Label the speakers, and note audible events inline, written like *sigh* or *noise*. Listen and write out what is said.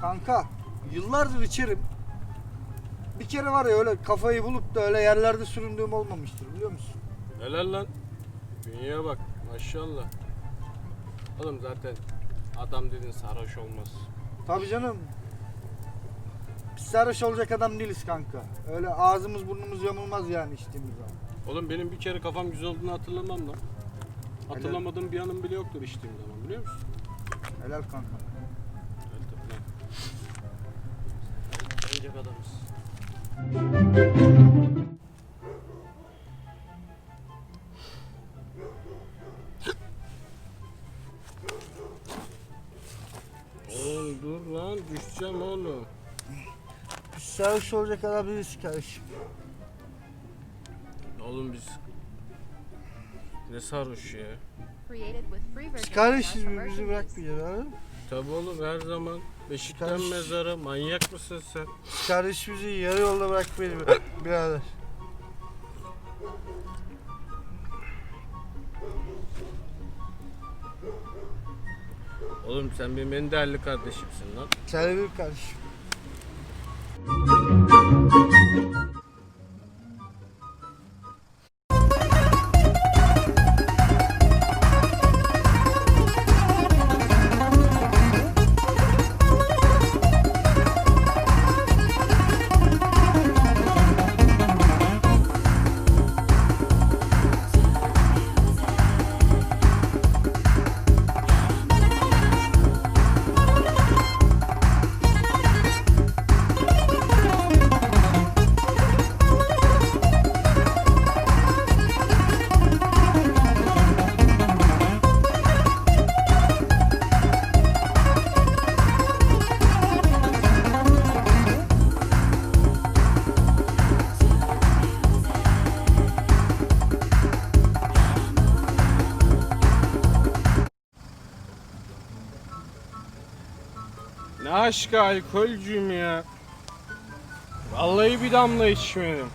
Speaker 1: Kanka yıllardır içerim. Bir kere var ya öyle kafayı bulup da öyle yerlerde süründüğüm olmamıştır biliyor musun?
Speaker 2: Helal lan. Dünyaya bak maşallah. Oğlum zaten adam dedin sarhoş olmaz.
Speaker 1: Tabii canım. Biz sarhoş olacak adam değiliz kanka. Öyle ağzımız burnumuz yamulmaz yani içtiğimiz zaman.
Speaker 2: Oğlum benim bir kere kafam güzel olduğunu hatırlamam lan. Hatırlamadığım bir anım bile yoktur içtiğim zaman biliyor musun?
Speaker 1: Helal kanka.
Speaker 2: Evet tabii lan. Ancak adamız. Oğlum dur lan düşeceğim oğlum.
Speaker 1: Sarhoş olacak adam değiliz kardeşim.
Speaker 2: Oğlum biz ne sarhoş ya.
Speaker 1: Biz kardeşiz birbirimizi bırakmayacağız anladın mı?
Speaker 2: Tabi oğlum her zaman Beşikten
Speaker 1: Kardeş-
Speaker 2: mezara manyak mısın sen?
Speaker 1: Biz kardeşimizi yarı yolda bırakmayız *coughs* birader.
Speaker 2: Oğlum sen benim en değerli kardeşimsin lan.
Speaker 1: Sen de benim kardeşim.
Speaker 2: Ne aşkı alkolcüyüm ya. Vallahi bir damla içmedim.